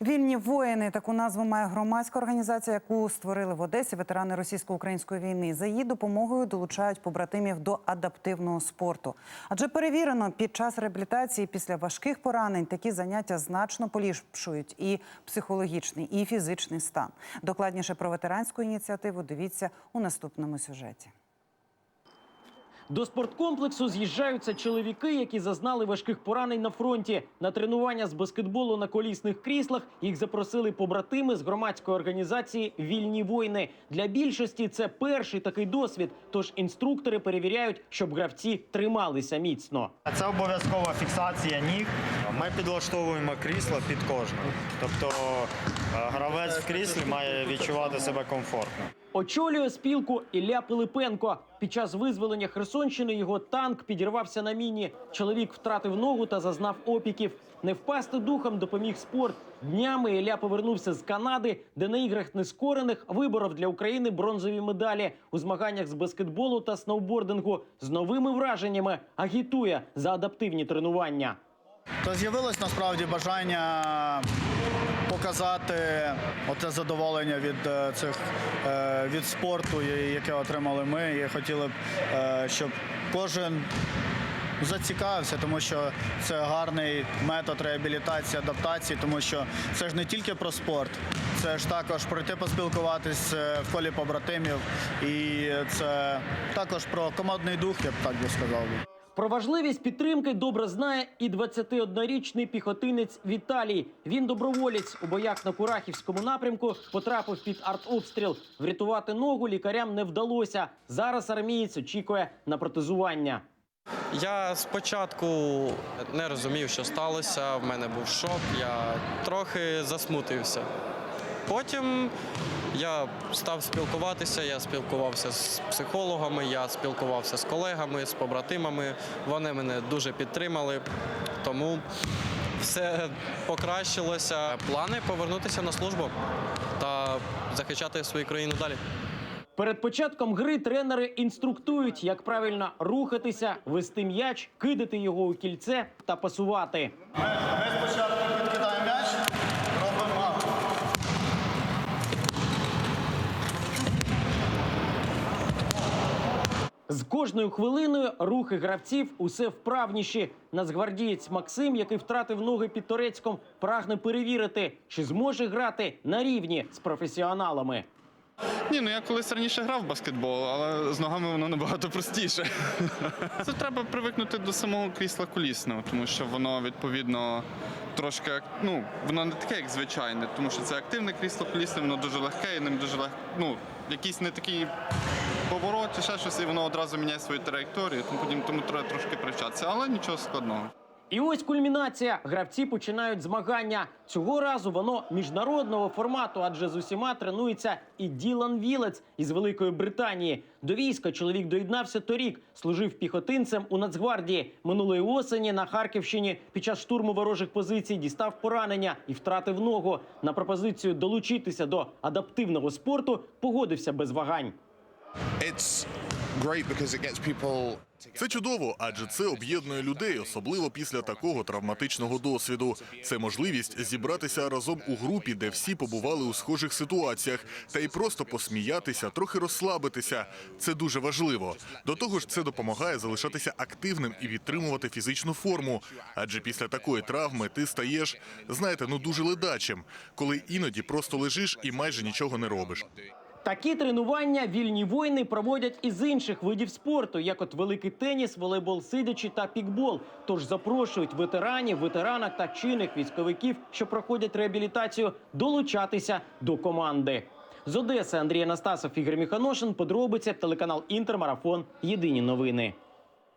Вільні воїни таку назву має громадська організація, яку створили в Одесі ветерани російсько-української війни. За її допомогою долучають побратимів до адаптивного спорту. Адже перевірено, під час реабілітації після важких поранень такі заняття значно поліпшують і психологічний, і фізичний стан. Докладніше про ветеранську ініціативу дивіться у наступному сюжеті. До спорткомплексу з'їжджаються чоловіки, які зазнали важких поранень на фронті. На тренування з баскетболу на колісних кріслах їх запросили побратими з громадської організації Вільні воїни. Для більшості це перший такий досвід. Тож інструктори перевіряють, щоб гравці трималися міцно. Це обов'язкова фіксація ніг. Ми підлаштовуємо крісло під кожного. Тобто е, гравець в кріслі має відчувати себе комфортно. Очолює спілку Ілля Пилипенко. Під час визволення Херсонщини його танк підірвався на міні. Чоловік втратив ногу та зазнав опіків. Не впасти духом допоміг спорт. Днями Ілля повернувся з Канади, де на іграх нескорених виборов для України бронзові медалі у змаганнях з баскетболу та сноубордингу з новими враженнями агітує за адаптивні тренування. То з'явилось насправді бажання показати оце задоволення від е, цих е, від спорту, яке отримали ми. І хотіли б, е, щоб кожен зацікавився, тому що це гарний метод реабілітації, адаптації, тому що це ж не тільки про спорт, це ж також пройти поспілкуватись в колі побратимів, і це також про командний дух, я б так би сказав. Про важливість підтримки добре знає і 21-річний піхотинець Віталій. Він доброволець у боях на Курахівському напрямку потрапив під артобстріл. Врятувати ногу лікарям не вдалося. Зараз армієць очікує на протезування. Я спочатку не розумів, що сталося. В мене був шок. Я трохи засмутився. Потім я став спілкуватися. Я спілкувався з психологами, я спілкувався з колегами, з побратимами. Вони мене дуже підтримали, тому все покращилося. Плани повернутися на службу та захищати свою країну далі. Перед початком гри тренери інструктують, як правильно рухатися, вести м'яч, кидати його у кільце та пасувати. Ми спочатку підкидаємо м'яч, робимо гав. З кожною хвилиною рухи гравців усе вправніші. Нацгвардієць Максим, який втратив ноги під Торецьком, прагне перевірити, чи зможе грати на рівні з професіоналами. Ні, ну я колись раніше грав в баскетбол, але з ногами воно набагато простіше. Це треба привикнути до самого крісла колісного, тому що воно відповідно трошки ну, воно не таке, як звичайне, тому що це активне крісло колісне, воно дуже легке, і ним дуже легко. Ну, якийсь не такий поворот чи ще щось, і воно одразу міняє свою траєкторію, тому тому треба трошки привчатися, але нічого складного. І ось кульмінація. Гравці починають змагання. Цього разу воно міжнародного формату, адже з усіма тренується і Ділан Вілець із Великої Британії. До війська чоловік доєднався торік, служив піхотинцем у Нацгвардії. Минулої осені на Харківщині під час штурму ворожих позицій дістав поранення і втратив ногу. На пропозицію долучитися до адаптивного спорту погодився без вагань. Це чудово, адже це об'єднує людей, особливо після такого травматичного досвіду. Це можливість зібратися разом у групі, де всі побували у схожих ситуаціях, та й просто посміятися, трохи розслабитися. Це дуже важливо. До того ж, це допомагає залишатися активним і підтримувати фізичну форму. Адже після такої травми ти стаєш, знаєте, ну дуже ледачим, коли іноді просто лежиш і майже нічого не робиш. Такі тренування вільні воїни проводять із інших видів спорту, як от великий теніс, волейбол сидячи та пікбол. Тож запрошують ветеранів, ветеранок та чинних військовиків, що проходять реабілітацію, долучатися до команди. З Одеси Андрій Анастасов, Ігор Міханошин. Подробиці телеканал Інтермарафон. Єдині новини.